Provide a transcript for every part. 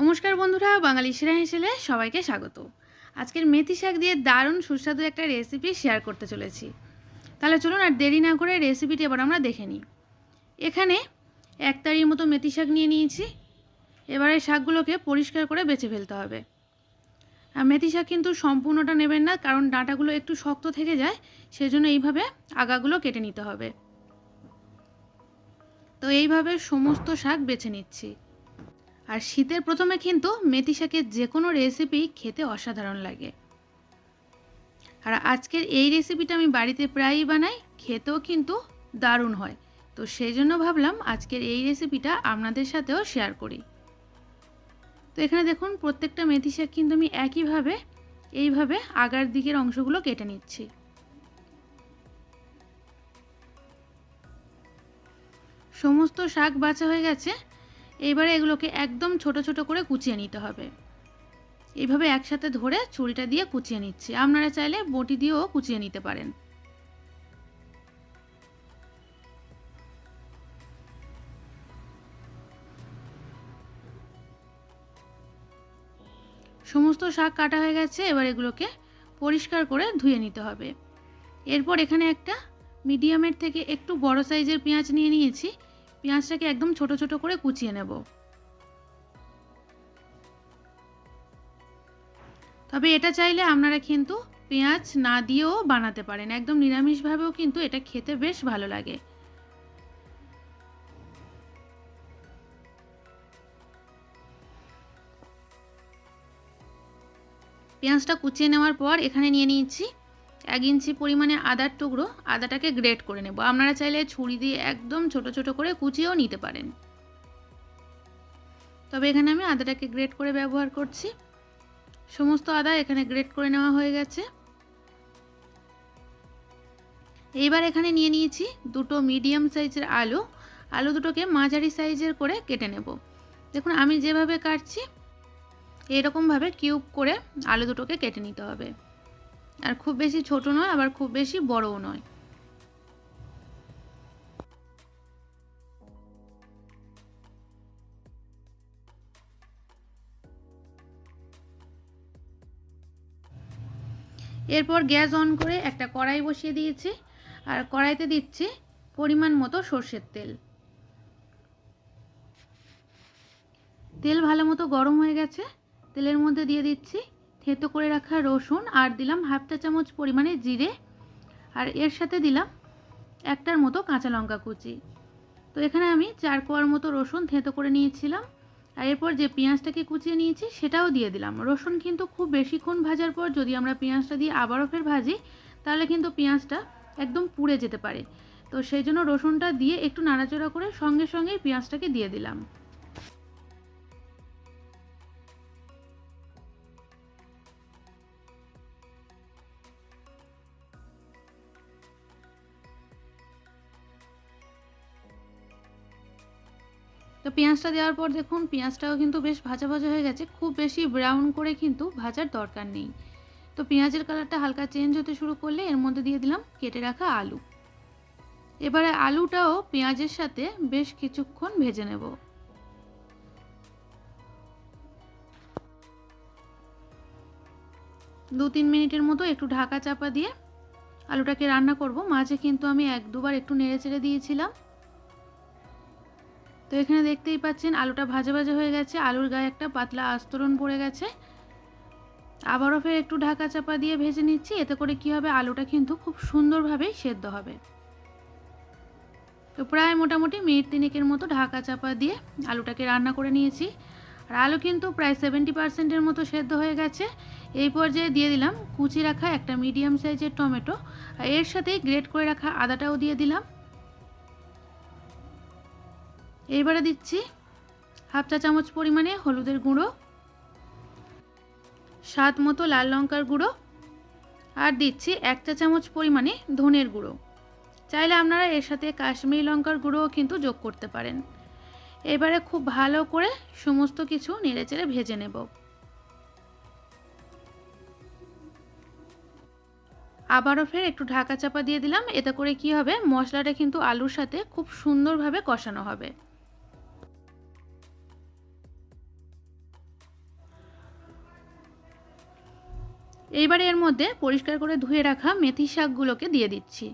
নমস্কার বন্ধুরা, বাঙালি সেরা হেসেলে সবাইকে স্বাগত। আজকের মেথি শাক দিয়ে দারুণ সুস্বাদু একটা রেসিপি শেয়ার করতে চলেছি। তাহলে চলুন আর দেরি না করে রেসিপিটি এবার আমরা দেখে নিই। এখানে এক তারির মতো মেথি শাক নিয়ে নিয়েছি। এবারে শাকগুলোকে পরিষ্কার করে বেছে ফেলতে হবে। আর মেথি শাক কিন্তু সম্পূর্ণটা নেবেন না, কারণ ডাঁটাগুলো একটু শক্ত থেকে যায়, সেজন্য এইভাবে আগাগুলো কেটে নিতে হবে। তো এইভাবে সমস্ত শাক বেছে নিচ্ছি। আর শীতের প্রথমে কিন্তু মেথি শাকের যে কোনো রেসিপি খেতে অসাধারণ লাগে। আর আজকের এই রেসিপিটা আমি বাড়িতে প্রায়ই বানাই, খেতেও কিন্তু দারুণ হয়। তো সেই জন্য ভাবলাম আজকের এই রেসিপিটা আপনাদের সাথেও শেয়ার করি। তো এখানে দেখুন, প্রত্যেকটা মেথি শাক কিন্তু আমি একইভাবে, এইভাবে আগার দিকের অংশগুলো কেটে নিচ্ছি। সমস্ত শাক বাছা হয়ে গেছে। এইবারে এগুলোকে একদম ছোট ছোট করে কুচিয়ে নিতে হবে। এইভাবে একসাথে ধরে ছুরিটা দিয়ে কুচিয়ে নিচ্ছি। আপনারা চাইলে বটি দিয়েও কুচিয়ে নিতে পারেন। সমস্ত শাক কাটা হয়ে গেছে, এবার এগুলোকে পরিষ্কার করে ধুয়ে নিতে হবে। এরপর এখানে একটা মিডিয়ামের থেকে একটু বড় সাইজের পেঁয়াজ নিয়ে নিয়েছি। পেঁয়াজটাকে একদম ছোট ছোট করে কুচিয়ে নেব। তবে এটা চাইলে আপনারা কিন্তু পেঁয়াজ না দিয়েও বানাতে পারেন। একদম নিরামিষভাবেও কিন্তু এটা খেতে বেশ ভালো লাগে। পেঁয়াজটা কুচিয়ে নেওয়ার পর এখানে নিয়ে নিয়েছি এক ইঞ্চি পরিমাণে আদার টুকরো, আদাটাকে গ্রেট করে নেব। আপনারা চাইলে ছুরি দিয়ে একদম ছোট ছোট করে কুচিয়েও নিতে পারেন। তবে এখানে আমি আদাটাকে গ্রেট করে ব্যবহার করছি। সমস্ত আদা এখানে গ্রেট করে নেওয়া হয়ে গেছে। এইবার এখানে নিয়ে নিয়েছি দুটো মিডিয়াম সাইজের আলু। আলু দুটোকে মাঝারি সাইজের করে কেটে নেব। দেখুন, আমি যেভাবে কাটছি, এরকমভাবে কিউব করে আলু দুটোকে কেটে নিতে হবে। আর খুব বেশি ছোট নয়, আবার খুব বেশি বড়ও নয়। এরপর গ্যাস অন করে একটা কড়াই বসিয়ে দিয়েছি, আর কড়াইতে দিচ্ছি পরিমাণ মতো সর্ষের তেল। তেল ভালো মতো গরম হয়ে গেছে, তেলের মধ্যে দিয়ে দিচ্ছি থেতো করে রাখা রসুন আর দিলাম হাফ চা চামচ পরিমাণে জিরে। আর এর সাথে দিলাম একটার মতো কাঁচা লঙ্কা কুচি। তো এখানে আমি চার কোয়ার মতো রসুন থেতো করে নিয়েছিলাম। আর এরপর যে পেঁয়াজটাকে কুচিয়ে নিয়েছি সেটাও দিয়ে দিলাম। রসুন কিন্তু খুব বেশিক্ষণ ভাজার পর যদি আমরা পেঁয়াজটা দিয়ে আবারও ফের ভাজি, তাহলে কিন্তু পেঁয়াজটা একদম পুড়ে যেতে পারে। তো সেই জন্য রসুনটা দিয়ে একটু নাড়াচড়া করে সঙ্গে সঙ্গে পেঁয়াজটাকে দিয়ে দিলাম। তো পেঁয়াজটা দেওয়ার পর দেখুন, পেঁয়াজটাও কিন্তু বেশ ভাজা ভাজা হয়ে গেছে। খুব বেশি ব্রাউন করে কিন্তু ভাজার দরকার নেই। তো পেঁয়াজের কালারটা হালকা চেঞ্জ হতে শুরু করলে এর মধ্যে দিয়ে দিলাম কেটে রাখা আলু। এবারে আলুটাও পেঁয়াজের সাথে বেশ কিছুক্ষণ ভেজে নেব। দু তিন মিনিটের মতো একটু ঢাকা চাপা দিয়ে আলুটাকে রান্না করব। মাঝে কিন্তু আমি এক দুবার একটু নেড়ে চেড়ে দিয়েছিলাম। তো এখানে দেখতেই পাচ্ছেন আলুটা ভাজা ভাজা হয়ে গেছে। আলুর গায়ে একটা পাতলা আস্তরণ পড়ে গেছে। আবারও ফের একটু ঢাকা চাপা দিয়ে ভেজে নিচ্ছি। এতে করে কি হবে? আলুটা কিন্তু খুব সুন্দরভাবেই সেদ্ধ হবে। তো প্রায় মোটামুটি মিনিট তিনেকের মতো ঢাকা চাপা দিয়ে আলুটাকে রান্না করে নিয়েছি। আর আলু কিন্তু প্রায় সেভেন্টি পার্সেন্টের মতো সেদ্ধ হয়ে গেছে। এই পর্যায়ে দিয়ে দিলাম কুচি রাখা একটা মিডিয়াম সাইজের টমেটো। আর এর সাথে গ্রেট করে রাখা আদাটাও দিয়ে দিলাম। এইবারে দিচ্ছি হাফ চা চামচ পরিমাণে হলুদের গুঁড়ো, স্বাদ মতো লাল লঙ্কার গুঁড়ো, আর দিচ্ছি এক চা চামচ পরিমাণে ধনের গুঁড়ো। চাইলে আপনারা এর সাথে কাশ্মীরি লঙ্কার গুঁড়োও কিন্তু যোগ করতে পারেন। এবারে খুব ভালো করে সমস্ত কিছু নেড়েচেড়ে ভেজে নেব। আবারও ফের একটু ঢাকা চাপা দিয়ে দিলাম। এতে করে কি হবে? মশলাটা কিন্তু আলুর সাথে খুব সুন্দরভাবে কষানো হবে। এইবারে এর মধ্যে পরিষ্কার করে ধুয়ে রাখা মেথি শাকগুলোকে দিয়ে দিচ্ছি।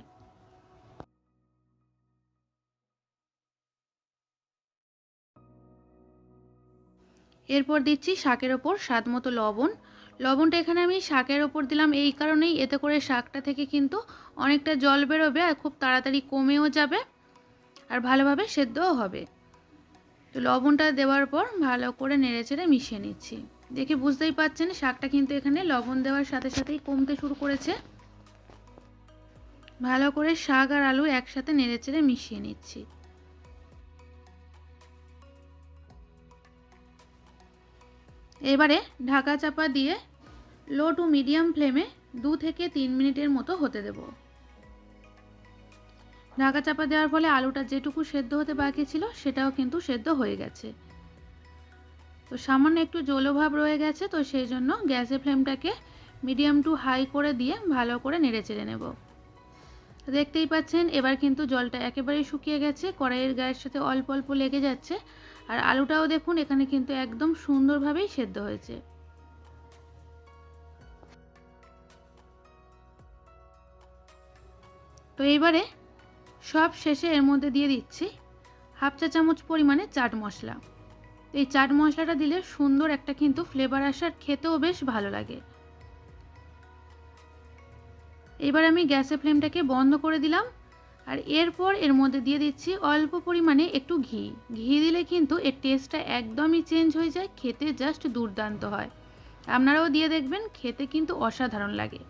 এরপর দিচ্ছি শাকের ওপর স্বাদ মতো লবণ। লবণটা এখানে আমি শাকের ওপর দিলাম এই কারণেই, এতে করে শাকটা থেকে কিন্তু অনেকটা জল বেরোবে আর খুব তাড়াতাড়ি কমেও যাবে আর ভালোভাবে সেদ্ধও হবে। তো লবণটা দেওয়ার পর ভালো করে নেড়েচেড়ে মিশিয়ে নিচ্ছি। দেখে বুঝতেই পাচ্ছেন শাকটা কিন্তু এখানে লবণ দেওয়ার সাথে সাথেই কমতে শুরু করেছে। ভালো করে শাক আর আলু একসাথে নেড়েচেড়ে মিশিয়ে নিচ্ছি। এবারে ঢাকা চাপা দিয়ে লো টু মিডিয়াম ফ্লেমে দু থেকে তিন মিনিটের মতো হতে দেব। ঢাকা চাপা দেওয়ার ফলে আলুটা যেটুকু সেদ্ধ হতে বাকি ছিল, সেটাও কিন্তু সেদ্ধ হয়ে গেছে। তো সামান্য একটু জলভাব রয়ে গেছে, তো সেই জন্য গ্যাসের ফ্লেমটাকে মিডিয়াম টু হাই করে দিয়ে ভালো করে নেড়ে চেড়ে নেব। দেখতেই পাচ্ছেন, এবার কিন্তু জলটা একেবারেই শুকিয়ে গেছে, কড়াইয়ের গায়ের সাথে অল্প অল্প লেগে যাচ্ছে, আর আলুটাও দেখুন এখানে কিন্তু একদম সুন্দরভাবেই সেদ্ধ হয়েছে। তো এইবারে সব শেষে এর মধ্যে দিয়ে দিচ্ছি হাফ চা চামচ পরিমাণে চাট মশলা। এই চাট মশলাটা দিলে সুন্দর একটা কিন্তু ফ্লেভার আসার খেতেও বেশ ভালো লাগে। এবার আমি গ্যাসের ফ্লেমটাকে বন্ধ করে দিলাম আর এরপর এর মধ্যে দিয়ে দিচ্ছি অল্প পরিমাণে একটু ঘি। ঘি দিলে কিন্তু এর টেস্টটা একদমই চেঞ্জ হয়ে যায়, খেতে জাস্ট দুর্দান্ত হয়। আপনারাও দিয়ে দেখবেন, খেতে কিন্তু অসাধারণ লাগে।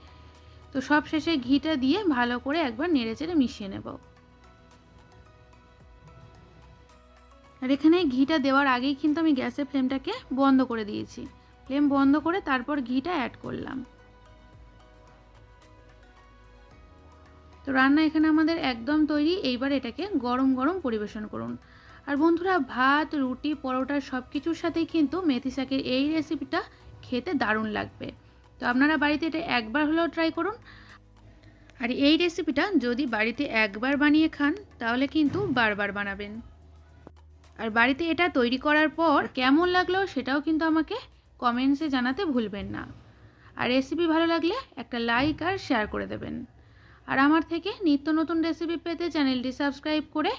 তো সব শেষে ঘিটা দিয়ে ভালো করে একবার নেড়েচেড়ে মিশিয়ে নেব। আর এখানে ঘিটা দেওয়ার আগেই কিন্তু আমি গ্যাসের ফ্লেমটাকে বন্ধ করে দিয়েছি। ফ্লেম বন্ধ করে তারপর ঘিটা অ্যাড করলাম। তো রান্না এখানে আমাদের একদম তৈরি, এইবার এটাকে গরম গরম পরিবেশন করুন। আর বন্ধুরা, ভাত, রুটি, পরোটা সব কিছুর সাথেই কিন্তু মেথি শাকের এই রেসিপিটা খেতে দারুণ লাগবে। তো আপনারা বাড়িতে এটা একবার হলেও ট্রাই করুন। আর এই রেসিপিটা যদি বাড়িতে একবার বানিয়ে খান, তাহলে কিন্তু বারবার বানাবেন। আর বাড়িতে এটা তৈরি করার পর কেমন লাগল সেটাও কিন্তু আমাকে কমেন্টসে জানাতে ভুলবেন না। আর রেসিপি ভালো লাগলে একটা লাইক আর শেয়ার করে দেবেন। আর আমার থেকে নিত্য নতুন রেসিপি পেতে চ্যানেলটি সাবস্ক্রাইব করে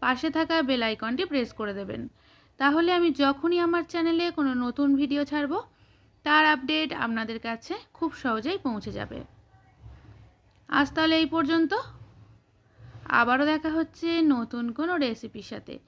পাশে থাকা বেল আইকনটি প্রেস করে দেবেন। তাহলে আমি যখনই আমার চ্যানেলে কোনো নতুন ভিডিও ছাড়ব, তার আপডেট আপনাদের কাছে খুব সহজেই পৌঁছে যাবে। আজ তাহলে এই পর্যন্ত। আবারও দেখা হচ্ছে নতুন কোনো রেসিপির সাথে।